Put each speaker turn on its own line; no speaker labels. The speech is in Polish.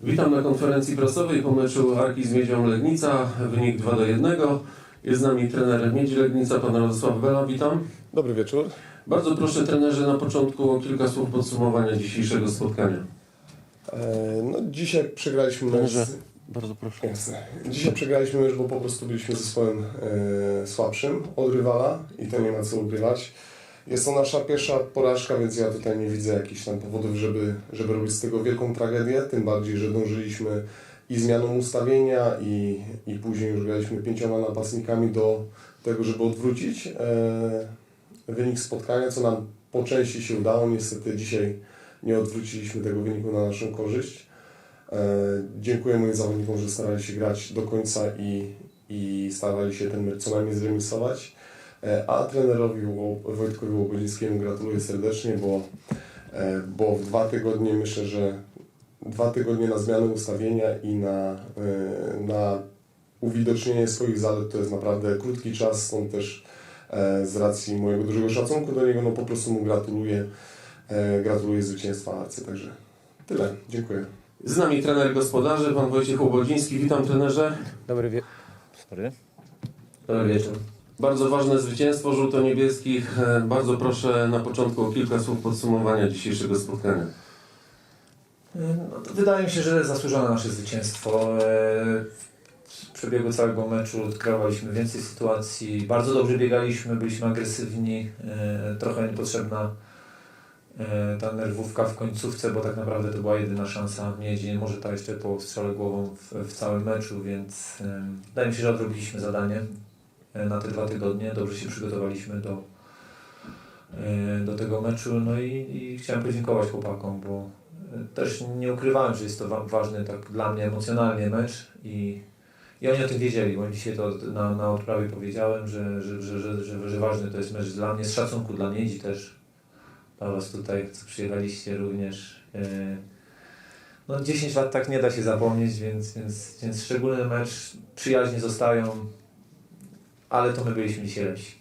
Witam na konferencji prasowej po meczu Arki z Miedzią Legnica. Wynik 2 do 1. Jest z nami trener Miedzi Legnica, pan Radosław Bela. Witam.
Dobry wieczór.
Bardzo proszę trenerze na początku o kilka słów podsumowania dzisiejszego spotkania.
E, no, dzisiaj przegraliśmy mecz.
Trenerze.
z-
Bardzo proszę.
Jasne. Dzisiaj przegraliśmy mecz, bo po prostu byliśmy zespołem e, słabszym od rywala i to nie ma co ukrywać. Jest to nasza pierwsza porażka, więc ja tutaj nie widzę jakichś tam powodów, żeby, żeby robić z tego wielką tragedię. Tym bardziej, że dążyliśmy i zmianą ustawienia, i, i później już graliśmy pięcioma napastnikami do tego, żeby odwrócić e, wynik spotkania, co nam po części się udało. Niestety dzisiaj nie odwróciliśmy tego wyniku na naszą korzyść. E, Dziękuję moim zawodnikom, że starali się grać do końca i, i starali się ten mecz co najmniej zremisować. E, A trenerowi Wojtkowi Łobodzińskiemu gratuluję serdecznie, bo, e, bo w dwa tygodnie myślę, że dwa tygodnie na zmianę ustawienia i na, e, na uwidocznienie swoich zalet to jest naprawdę krótki czas, stąd też z racji mojego dużego szacunku do niego, no po prostu mu gratuluję, gratuluję zwycięstwa Arcy, także tyle, dziękuję.
Z nami trener gospodarzy, pan Wojciech Łobodziński. Witam trenerze.
Dobry wie... Sorry.
Dobry wieczór. Bardzo ważne zwycięstwo żółto-niebieskich. E, Bardzo proszę na początku o kilka słów podsumowania dzisiejszego spotkania.
No, to wydaje mi się, że zasłużone nasze zwycięstwo. E, W przebiegu całego meczu odgrywaliśmy więcej sytuacji, bardzo dobrze biegaliśmy, byliśmy agresywni, e, trochę niepotrzebna e, ta nerwówka w końcówce, bo tak naprawdę to była jedyna szansa miedzi, może ta jeszcze po strzale głową w, w całym meczu, więc e, wydaje mi się, że odrobiliśmy zadanie e, na te dwa tygodnie, dobrze się przygotowaliśmy do, e, do tego meczu, no i, i chciałem podziękować chłopakom, bo też nie ukrywałem, że jest to wa- ważny tak dla mnie emocjonalnie mecz i, i oni o tym wiedzieli, bo dzisiaj to na, na odprawie powiedziałem, że, że, że, że, że, ważny to jest mecz dla mnie, z szacunku dla Miedzi też, dla Was tutaj, co przyjechaliście również. No 10 lat tak nie da się zapomnieć, więc, więc, więc szczególny mecz, przyjaźnie zostają, ale to my byliśmy dzisiaj lepsi.